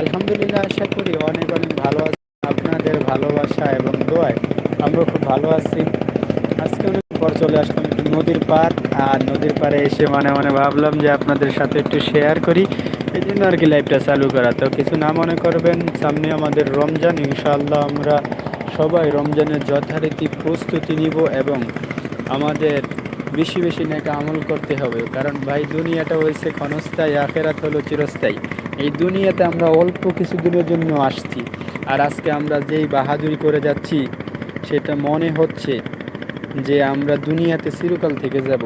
আলহামদুলিল্লাহ আশা করি অনেক অনেক ভালো আছি। আপনাদের ভালোবাসা এবং দোয়ায় আমরা খুব ভালো আছি। আজকে অনেক পর চলে আসলাম নদীর পার আর নদীর পাড়ে এসে মানে মানে ভাবলাম যে আপনাদের সাথে একটু শেয়ার করি। এই জন্য আর কি লাইভটা চালু করা। তো কিছু না মনে করবেন, সামনে আমাদের রমজান। ইনশাআল্লাহ আমরা সবাই রমজানের যথারীতি প্রস্তুতি নিব এবং আমাদের বেশি বেশি নাকি আমল করতে হবে। কারণ ভাই, দুনিয়াটা হয়েছে ক্ষণস্থায়ী, আখেরাত হলো চিরস্থায়ী। এই দুনিয়াতে আমরা অল্প কিছু দিনের জন্য আসছি। আর আজকে আমরা যেই বাহাদুরি করে যাচ্ছি, সেটা মনে হচ্ছে যে আমরা দুনিয়াতে চিরকাল থেকে যাব।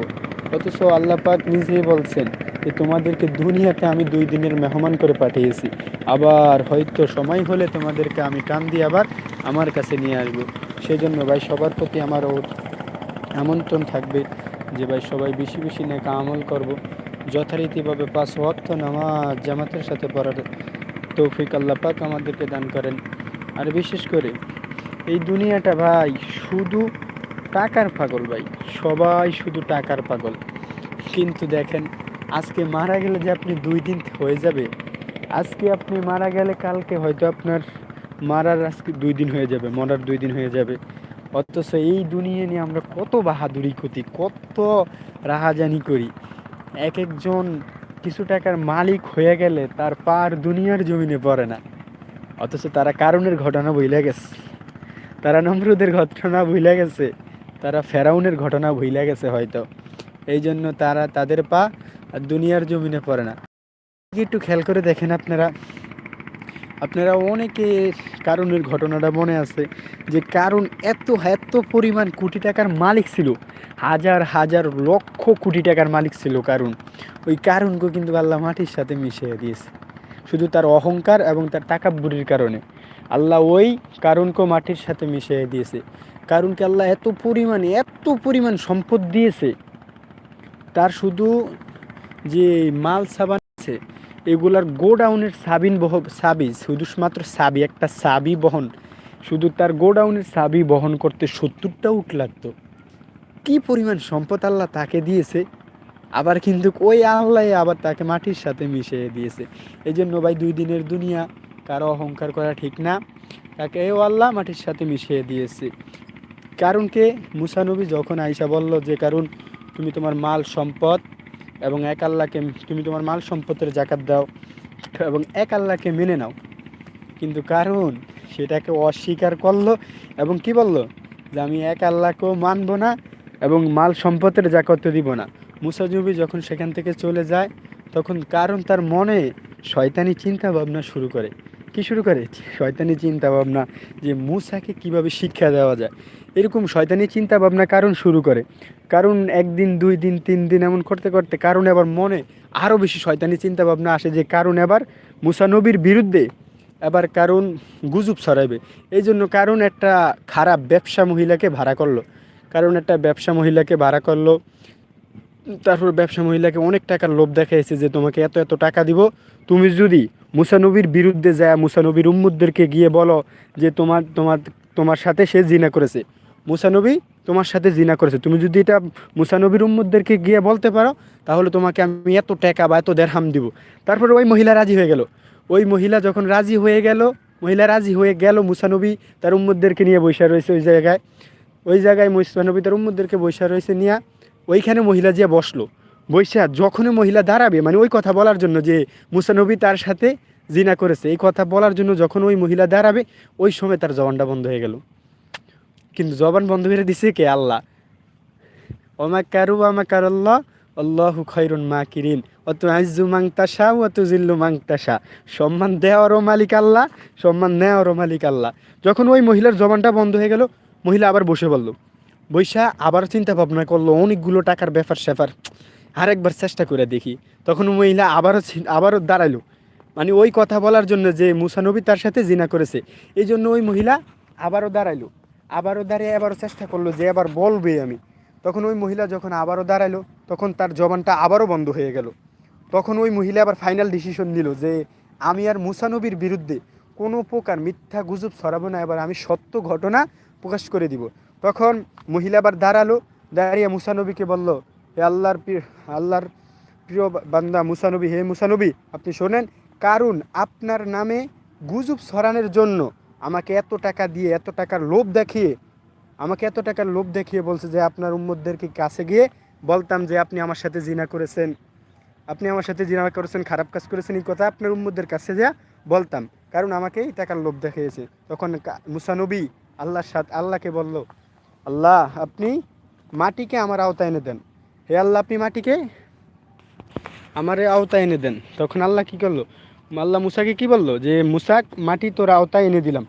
অথচ আল্লাহ পাক নিজেই বলছেন যে, তোমাদেরকে দুনিয়াতে আমি দুই দিনের মেহমান করে পাঠিয়েছি। আবার হয়তো সময় হলে তোমাদেরকে আমি টান দিয়ে আবার আমার কাছে নিয়ে আসব। সেই জন্য ভাই, সবার প্রতি আমার আমন্ত্রণ থাকবে। যে ভাই সবাই বেশি বেশি নাকি আমল করব। যথারীতিভাবে পাঁচ ওয়াক্ত নামাজ জামাতের সাথে পড়ার তৌফিক আল্লাহ পাক আমাদেরকে দান করেন। আর বিশেষ করে এই দুনিয়াটা ভাই শুধু টাকার পাগল ভাই, সবাই শুধু টাকার পাগল। কিন্তু দেখেন, আজকে মারা গেলে যে আপনি দুই দিন হয়ে যাবে, আজকে আপনি মারা গেলে কালকে হয়তো আপনার মারার আজকে দুই দিন হয়ে যাবে, মরার দুই দিন হয়ে যাবে। অথচ এই দুনিয়া নিয়ে আমরা কত বাহাদুরি করি কত রাহাজানি করি। এক একজন কিছু টাকার মালিক হয়ে গেলে তার পার দুনিয়ার জমিনে পড়ে না। অথচ তারা কারণের ঘটনা ভুলে গেছে। তারা নমরুদের ঘটনা ভুলে গেছে। তারা ফেরাউনের ঘটনা ভুলে গেছে হয়তো। এই জন্য তারা তাদের পা আর দুনিয়ার জমিনে পড়ে না। একটু খেয়াল করে দেখেন আপনারা আপনারা অনেকে কারণের ঘটনাটা মনে আছে যে কারণ এত এত পরিমাণ কোটি টাকার মালিক ছিল, হাজার হাজার লক্ষ কোটি টাকার মালিক ছিল কারণ। ওই কারণকে কিন্তু আল্লাহ মাটির সাথে মিশিয়ে দিয়েছে। শুধু তার অহংকার এবং তার টাকা বুড়ির কারণে। আল্লাহ ওই কারণকে মাটির সাথে মিশিয়ে দিয়েছে। কারণকে আল্লাহ এত পরিমাণে, এত পরিমাণ সম্পদ দিয়েছে। তার শুধু যে মাল সাবান আছে এগুলার গোডাউনের সাবিন বহ, সাবি শুধুমাত্র সাবি, একটা সাবি বহন। শুধু তার গোডাউনের সাবি বহন করতে সত্তরটা উঠ লাগতো। কী পরিমাণ সম্পদ আল্লাহ তাকে দিয়েছে। আবার কিন্তু ওই আল্লাহ আবার তাকে মাটির সাথে মিশিয়ে দিয়েছে। এই জন্য ভাই দুই দিনের দুনিয়া, কারও অহংকার করা ঠিক না। তাকে এও আল্লাহ মাটির সাথে মিশিয়ে দিয়েছে। কারণকে মুসানবী যখন আইসা বলল যে, কারণ তুমি তোমার মাল সম্পদ এবং এক আল্লাহকে তুমি তোমার মাল সম্পদের জাকাত দাও এবং এক আল্লাহকে মেনে নাও। কিন্তু কারণ সেটাকে অস্বীকার করল এবং কি বলল? যে আমি এক আল্লাহকেও মানব না এবং মাল সম্পদের জাকাতও দিব না। মুসাজুবি যখন সেখান থেকে চলে যায়, তখন কারণ তার মনে শয়তানি চিন্তা ভাবনা শুরু করে। কি শুরু করে? শয়তানি চিন্তা ভাবনা যে মুসাকে কীভাবে শিক্ষা দেওয়া যায়? এরকম শয়তানি চিন্তা ভাবনা কারণ শুরু করে। কারণ একদিন, দুই দিন, তিন দিন এমন করতে করতে কারণ আবার মনে আরও বেশি শয়তানি চিন্তা ভাবনা আসে যে কারণ এবার মুসানবীর বিরুদ্ধে এবার কারণ গুজব ছড়াইবে। এই জন্য কারণ একটা খারাপ ব্যবসা মহিলাকে ভাড়া করল। কারণ একটা ব্যবসা মহিলাকে ভাড়া করল। তারপর ব্যবসা মহিলাকে অনেক টাকার লোভ দেখাইছে যে তোমাকে এত এত টাকা দিব, তুমি যদি মুসানবীর বিরুদ্ধে যায় মুসানবীর উম্মুদদেরকে গিয়ে বলো যে তোমার তোমার তোমার সাথে সে জিনা করেছে। মুসানবী তোমার সাথে জিনা করেছে। তুমি যদি এটা মুসানবীর উম্মুদদেরকে গিয়ে বলতে পারো, তাহলে তোমাকে আমি এত টাকা বা এত দেড়হাম দিব। তারপর ওই মহিলা রাজি হয়ে গেল। ওই মহিলা যখন রাজি হয়ে গেল, মহিলা রাজি হয়ে গেল মুসানবী তার উম্মুদদেরকে নিয়ে বৈশা রয়েছে ওই জায়গায়। ওই জায়গায় মুসানবী তার উম্মুদদেরকে বৈশা রয়েছে নিয়ে ওইখানে মহিলা যে বসল। বৈশা যখনই মহিলা দাঁড়াবে মানে ওই কথা বলার জন্য যে মুসানবী তার সাথে জিনা করেছে, এই কথা বলার জন্য যখন ওই মহিলা দাঁড়াবে, ওই সময় তার জবানটা বন্ধ হয়ে গেল। কিন্তু জবান বন্ধ করে দিছে কে? আল্লাহ। ওমা কারু আমা কারল্লাহ, আল্লাহু খৈরুন মা কিরিন অত আইজু মাংতাসা অত জিল্লু মাংতাসা সম্মান দেওয়ারও মালিক আল্লাহ, সম্মান নেওয়ারও মালিক আল্লাহ। যখন ওই মহিলার জবানটা বন্ধ হয়ে গেল, মহিলা আবার বসে বলল বৈশা আবার চিন্তা ভাবনা করল, অনেকগুলো টাকার ব্যাপার স্যাপার। আরেকবার চেষ্টা করে দেখি। তখন মহিলা আবারও আবারও দাঁড়াইলো। মানে ওই কথা বলার জন্য যে মুসানবী তার সাথে জিনা করেছে, এই জন্য ওই মহিলা আবারও দাঁড়াইলো। আবারও দাঁড়িয়ে আবারও চেষ্টা করল যে এবার বলবে আমি। তখন ওই মহিলা যখন আবারও দাঁড়াইলো তখন তার জবানটা আবারও বন্ধ হয়ে গেল। তখন ওই মহিলা আবার ফাইনাল ডিসিশন নিল যে আমি আর মুসানবীর বিরুদ্ধে কোনো প্রকার মিথ্যা গুজব ছড়াবো না, এবার আমি সত্য ঘটনা প্রকাশ করে দিব। তখন মহিলা আবার দাঁড়াল, দাঁড়িয়ে মুসানবীকে বলল হে আল্লাহর আল্লাহর প্রিয় বান্দা মুসানবী হে মুসানবী আপনি শোনেন কারণ আপনার নামে গুজব ছড়ানোর জন্য আমাকে এত টাকা দিয়ে, এত টাকার লোভ দেখিয়ে, আমাকে এত টাকার লোভ দেখিয়ে বলছে যে আপনার উম্মতদেরকে কাছে গিয়ে বলতাম যে আপনি আমার সাথে জিনা করেছেন। আপনি আমার সাথে জিনা করেছেন, খারাপ কাজ করেছেন, এই কথা আপনার উম্মদের কাছে যা বলতাম। কারণ আমাকে এই টাকার লোভ দেখিয়েছে। তখন মুসানবী আল্লাহর সাথে, আল্লাহকে বলল, আল্লাহ, আপনি মাটিকে আমার আওতায় এনে দেন। হে আল্লাহ, আপনি মাটিকে আমার আওতায় এনে দেন। তখন আল্লাহ কি করল? আল্লাহ মুসাকে কি বলল? যে, মুসাক, মাটি তোর আওতায় এনে দিলাম।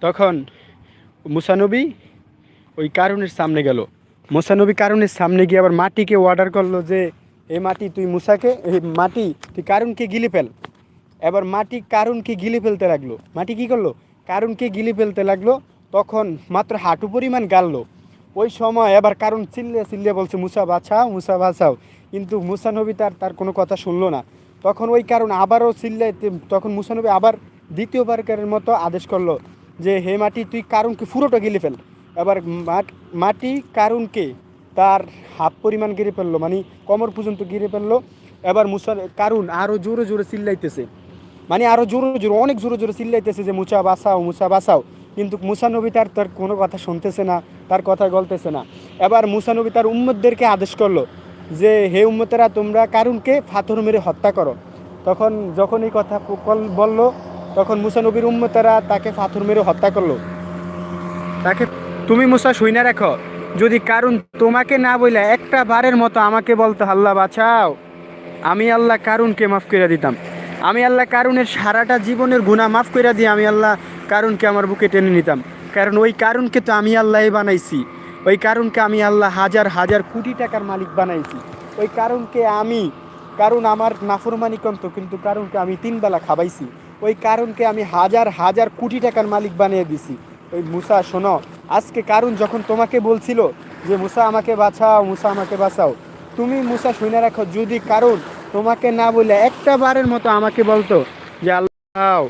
তখন মুসানবী ওই কারণের সামনে গেল। মুসানবী কারণের সামনে গিয়ে আবার মাটিকে অর্ডার করল যে এই মাটি তুই মুসাকে এই মাটি তুই কারণকে গিলে ফেল। এবার মাটি কারণকে গিলে ফেলতে লাগল। মাটি কি করল? কারণকে গিলে ফেলতে লাগল। তখন মাত্র হাঁটু পরিমাণ গাললো। ওই সময় এবার কারণ চিল্লে চিল্লে বলছে, মুসা বাছাও মুসা বাছাও কিন্তু মুসা নবী তার তার কোনো কথা শুনলো না। তখন ওই কারণ আবারও চিল্লে তখন মুসা নবী আবার দ্বিতীয়বারের মতো আদেশ করল যে, হে মাটি, তুই কারণকে পুরোটা গিলে ফেল। এবার মাট- কারণকে তার হাফ পরিমাণ গিরে ফেলল মানে কমর পর্যন্ত গিরে ফেলল। এবার মুসা কারণ আরও জোরে জোরে চিল্লাইতেছে মানে আরও জোরে জোরে, অনেক জোরে জোরে চিল্লাইতেছে যে মুসা বাসাও মুসা বাসাও কিন্তু মুসা নবী তার তার কোনো কথা শুনতেছে না, তার কথা গলতেছে না। এবার মুসা নবী তার উম্মতদেরকে আদেশ করল যে, হে উম্মতেরা, তোমরা কারুনকে পাথর মেরে হত্যা করো? তখন যখন এই কথা বলল, তখন মুসা নবীর উম্মতেরা তাকে পাথর মেরে হত্যা করল। তাকে, তুমি মুসা শুই না রাখো। যদি কারণ তোমাকে না বইলে একটা বারের মতো আমাকে বলতো, আল্লাহ বাঁচাও। আমি আল্লাহ কারুনকে মাফ করে দিতাম। আমি আল্লাহ কারুনের সারাটা জীবনের গুণা মাফ করে দিয়ে আমি আল্লাহ কারুনকে আমার বুকে টেনে নিতাম। কারণ ওই কারুনকে তো আমি আল্লাহই বানাইছি। ওই কারণকে আমি আল্লাহ হাজার হাজার কোটি টাকার মালিক বানাইছি। ওই কারণকে আমি, কারণ আমার নাফরমানি কন্ত কিন্তু কারণকে আমি তিন বেলা খাবাইছি। ওই কারণকে আমি হাজার হাজার কোটি টাকার মালিক বানিয়ে দিছি। ওই মুসা, শোনো, আজকে কারণ যখন তোমাকে বলছিল যে, মুসা, আমাকে বাঁচাও, মুসা, আমাকে বাঁচাও। তুমি মুসা শুনে রাখো, যদি কারণ তোমাকে না বলে একটা বারের মতো আমাকে বলতো যে, আল্লাহ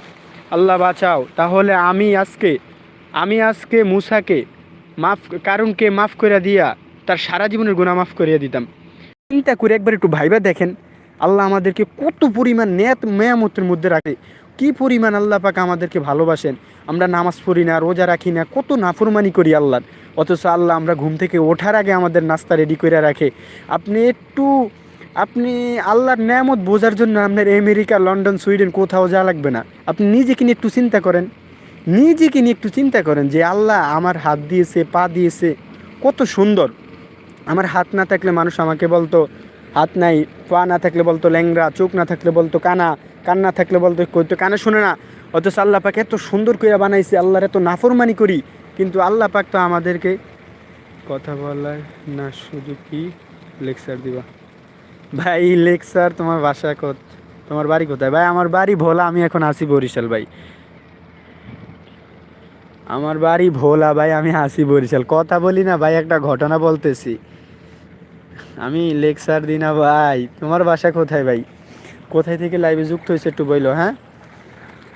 আল্লাহ বাঁচাও, তাহলে আমি আজকে আমি আজকে মুসাকে মাফ, কারণকে মাফ করে দিয়া তার সারা জীবনের গুণা মাফ করিয়া দিতাম। চিন্তা করে একবার একটু ভাইবা দেখেন, আল্লাহ আমাদেরকে কত পরিমাণ নেয়াত মেয়ামতের মধ্যে রাখে। কি পরিমাণ আল্লাহ পাক আমাদেরকে ভালোবাসেন। আমরা নামাজ পড়ি না, রোজা রাখি না, কত নাফরমানি করি আল্লাহর। অথচ আল্লাহ আমরা ঘুম থেকে ওঠার আগে আমাদের নাস্তা রেডি করে রাখে। আপনি একটু, আপনি আল্লাহর নেয়ামত বোঝার জন্য আপনার আমেরিকা, লন্ডন, সুইডেন কোথাও যাওয়া লাগবে না। আপনি নিজেকে নিয়ে একটু চিন্তা করেন। নিজেকে নিয়ে একটু চিন্তা করেন যে, আল্লাহ আমার হাত দিয়েছে, পা দিয়েছে, কত সুন্দর। আমার হাত না থাকলে মানুষ আমাকে বলতো, হাত নাই, পা না থাকলে বলতো ল্যাংরা চোখ না থাকলে বলতো কানা, কান না থাকলে বলতো কইতো কানে শুনে না। অথচ আল্লাহ পাক এত সুন্দর করে বানাইছে, আল্লাহর এত নাফরমানি করি, কিন্তু আল্লাহ পাক তো আমাদেরকে কথা বলার না শুধু কি? লেকচার দিবা। ভাই, লেকচার তোমার বাসা কত তোমার বাড়ি কোথায়? ভাই, আমার বাড়ি ভোলা, আমি এখন আসি বরিশাল, ভাই। আমার বাড়ি ভোলা ভাই, আমি আসি বরিশাল। কথা বলি না ভাই, একটা ঘটনা বলতেছি। আমি লেকচার দিই না ভাই। তোমার বাসা কোথায় ভাই? কোথায় থেকে লাইভে যুক্ত হয়েছে একটু বইলো হ্যাঁ?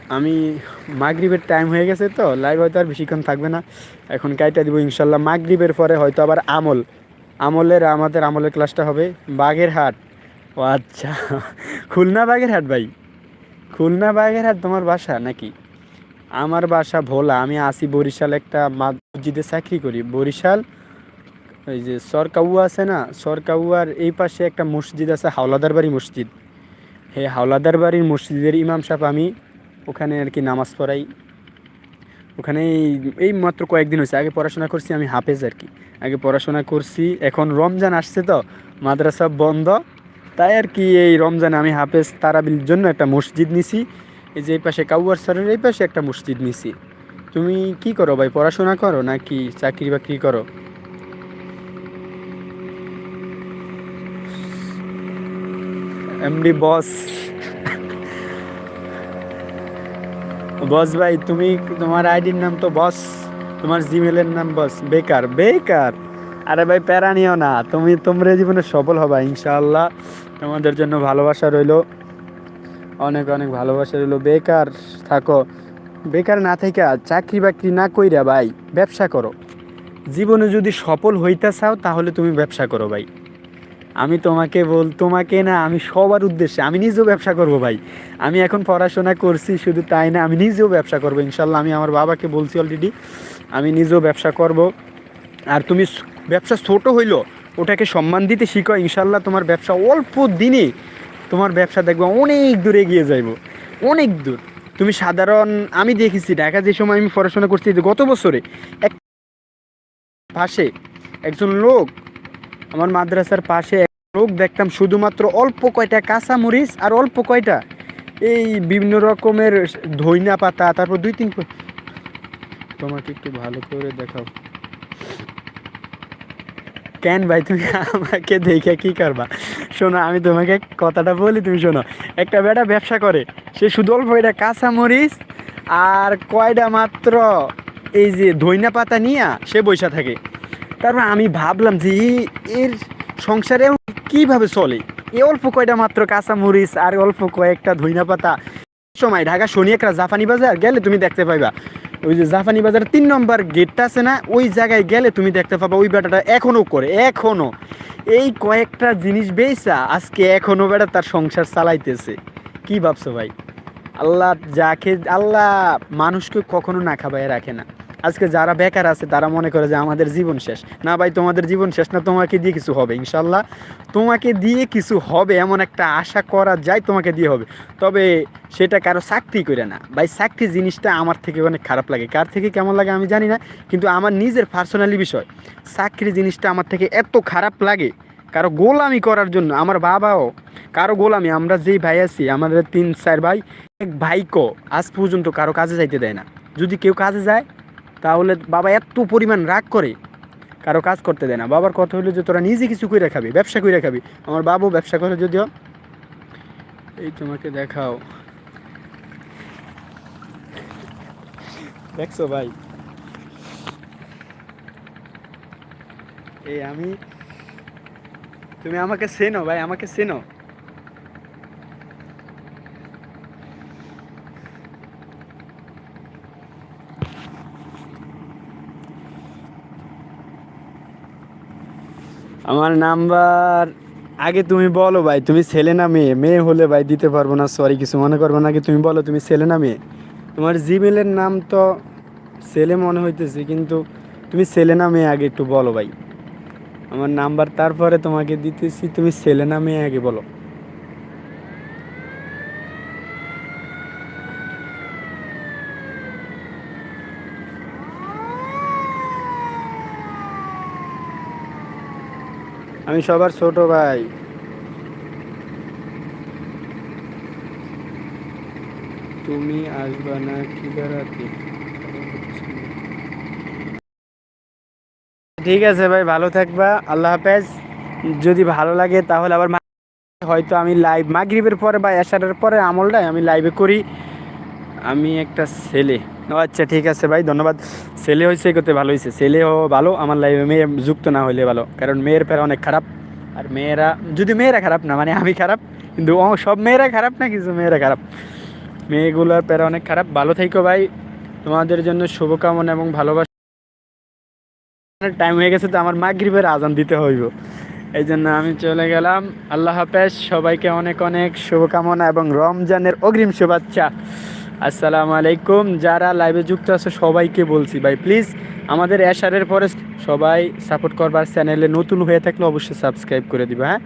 আমি মাগরিবের টাইম হয়ে গেছে তো লাইভ হয়তো আর বেশিক্ষণ থাকবে না। এখন কাইটা দিব ইনশাল্লাহ। মাগরিবের পরে হয়তো আবার আমল। আমলের, আমাদের আমলের ক্লাসটা হবে বাগেরহাট। ও আচ্ছা। খুলনা বাগেরহাট ভাই? খুলনা বাগেরহাট তোমার বাসা নাকি? আমার বাসা ভোলা, আমি আসি বরিশাল একটা মসজিদে চাকরি করি। বরিশাল ওই যে সরকাউয়া আছে না, সরকাউয়ার এই পাশে একটা মসজিদ আছে, হাওলাদার বাড়ি মসজিদ। হে হাওলাদার বাড়ির মসজিদের ইমাম সাহেব আমি ওখানে আর কি নামাজ পড়াই। ওখানে এই- মাত্র কয়েকদিন হয়েছে, আগে পড়াশোনা করছি, আমি হাফেজ আর কি। আগে পড়াশোনা করছি, এখন রমজান আসছে তো, মাদ্রাসা বন্ধ। তাই আর কি এই রমজানে আমি হাফেজ তারাবির জন্য একটা মসজিদ নিছি। এই যে এই পাশে কাউয়ার স্যারের এই পাশে একটা মসজিদ নিছি। তুমি কি করো ভাই, পড়াশোনা করো নাকি চাকরি বাকরি করো? এমডি বস। বস ভাই, তুমি তোমার আইডির নাম তো বস, তোমার জিমেলের নাম বস। বেকার বেকার। আরে ভাই, প্যারা নিও না। তুমি তোমরা জীবনে সফল হবা, ইনশাআল্লাহ। তোমাদের জন্য ভালোবাসা রইল। অনেক অনেক ভালোবাসা রইল। বেকার থাকো। বেকার না থেকে চাকরি বাকরি না কইরা ভাই, ব্যবসা করো। জীবনে যদি সফল হইতে চাও তাহলে তুমি ব্যবসা করো ভাই। আমি তোমাকে বল, তোমাকে না আমি সবার উদ্দেশ্যে, আমি নিজেও ব্যবসা করব ভাই। আমি এখন পড়াশোনা করছি, শুধু তাই না আমি নিজেও ব্যবসা করব। ইনশাল্লাহ আমি আমার বাবাকে বলছি অলরেডি আমি নিজেও ব্যবসা করব। আর তুমি ব্যবসা ছোট হইল, ওটাকে সম্মান দিতে শিখো। ইনশাল্লাহ তোমার ব্যবসা অল্প দিনে তোমার ব্যবসা দেখব অনেক দূর এগিয়ে যাইব। অনেক দূর। তুমি সাধারণ, আমি দেখেছি ঢাকা যে সময় আমি পড়াশোনা করছি গত বছরে এক পাশে একজন লোক, আমার মাদ্রাসার পাশে এক লোক দেখতাম শুধুমাত্র অল্প কয়টা কাঁচা মরিচ আর অল্প কয়টা এই বিভিন্ন রকমের ধইনা পাতা, তারপর দুই তিন তোমাকে একটু ভালো করে দেখাও। কেন ভাই? তুমি আমাকে দেখে কি করবা? শোনো, আমি তোমাকে কথাটা বলি, তুমি শোনো। একটা বেটা ব্যবসা করে, সে শুধু অল্প এটা কাঁচা মরিচ আর কয়টা মাত্র এই যে ধইনা পাতা নিয়ে সে বৈশা থাকে। তারপর আমি ভাবলাম যে এর সংসারে কীভাবে চলে? এ অল্প কয়টা মাত্র কাঁচা মরিচ আর অল্প কয়েকটা ধইনা পাতা। সময়, ঢাকা শনি একটা জাপানি বাজার গেলে তুমি দেখতে পাইবা। ওই যে জাপানি বাজার তিন নম্বর গেটটা আছে না, ওই জায়গায় গেলে তুমি দেখতে পাবা ওই বেটাটা এখনও করে এখনও এই কয়েকটা জিনিস বেচা আজকে এখনও বেটা তার সংসার চালাইতেছে। কি ভাবছ ভাই? আল্লাহ যাকে, আল্লাহ মানুষকে কখনো না খাবায় রাখে না। আজকে যারা বেকার আছে, তারা মনে করে যে আমাদের জীবন শেষ। না ভাই, তোমাদের জীবন শেষ না, তোমাকে দিয়ে কিছু হবে, ইনশাল্লাহ। তোমাকে দিয়ে কিছু হবে এমন একটা আশা করা যায় তোমাকে দিয়ে হবে। তবে সেটা কারও চাকরি করে না। ভাই চাকরি জিনিসটা আমার থেকে অনেক খারাপ লাগে। কার থেকে কেমন লাগে আমি জানি না, কিন্তু আমার নিজের পার্সোনালি বিষয়। চাকরি জিনিসটা আমার থেকে এত খারাপ লাগে কারও গোলামি করার জন্য। আমার বাবাও, কারও গোলামি। আমরা যেই ভাই আছি, আমাদের তিন, চার ভাই, এক ভাইকো আজ পর্যন্ত কারও কাজে যাইতে দেয় না। যদি কেউ কাজে যায় তাহলে বাবা এত পরিমাণ রাগ করে, কারও কাজ করতে দেয় না। বাবার কথা হলো যে, তোরা নিজে কিছু করে খাবি, ব্যবসা করে খাবি। আমার বাবু ব্যবসা করে যদিও, এই তোমাকে দেখাও। দেখছ ভাই? এই আমি, তুমি আমাকে চেনো ভাই, আমাকে চেনো। আমার নাম্বার, আগে তুমি বলো ভাই, তুমি ছেলে না মেয়ে? মেয়ে হলে ভাই দিতে পারব না সরি কিছু মনে করব না। আগে তুমি বলো, তুমি ছেলে না মেয়ে? তোমার জিমেলের নাম তো ছেলে মনে হইতেছে, কিন্তু তুমি ছেলে না মেয়ে আগে একটু বলো ভাই। আমার নাম্বার, তারপরে তোমাকে দিতেছি, তুমি ছেলে না মেয়ে আগে বলো। আমি সবার ছোট ভাই। তুমি আসবা না কি বেড়াতে ঠিক আছে ভাই, ভালো থাকবা। আল্লাহ হাফেজ। যদি ভালো লাগে তাহলে আবার হয়তো আমি লাইভ মাগরিবের পরে বা এশারের পরে আমলটাই আমি লাইভে করি। আমি একটা ছেলে। ও আচ্ছা ঠিক আছে ভাই ধন্যবাদ। ছেলে হয়েছে করতে ভালো হয়েছে ছেলেও ভালো আমার লাইফে মেয়ে যুক্ত না হইলে ভালো। কারণ মেয়ের প্যারা অনেক খারাপ। আর মেয়েরা যদি মেয়েরা খারাপ না মানে আমি খারাপ কিন্তু ও সব মেয়েরা খারাপ না কিছু মেয়েরা খারাপ? মেয়েগুলোর প্যারা অনেক খারাপ। ভালো থাইকো ভাই। তোমাদের জন্য শুভকামনা এবং ভালোবাসা টাইম হয়ে গেছে তো আমার মা মাগরিবের আজান দিতে হইব। এই জন্য আমি চলে গেলাম। আল্লাহ হাফেজ সবাইকে অনেক অনেক শুভকামনা এবং রমজানের অগ্রিম শুভেচ্ছা। আসসালামু আলাইকুম। যারা লাইভে যুক্ত আছে, সবাইকে বলছি ভাই প্লিজ আমাদের এশারের পরে সবাই সাপোর্ট করবার চ্যানেলে নতুন হয়ে থাকলে অবশ্যই সাবস্ক্রাইব করে দিবা হ্যাঁ?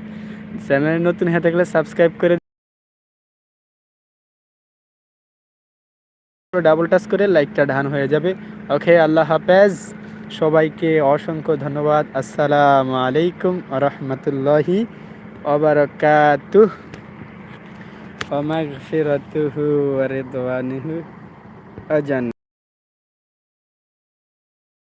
চ্যানেলে নতুন হয়ে থাকলে সাবস্ক্রাইব করে ডাবল টাচ করে লাইকটা ডান হয়ে যাবে। ওকে আল্লাহ হাফেজ। সবাইকে অসংখ্য ধন্যবাদ। আসসালামু আলাইকুম রহমতুল্লাহি ওবরকাতুহ ومغفرته ورضوانه أجن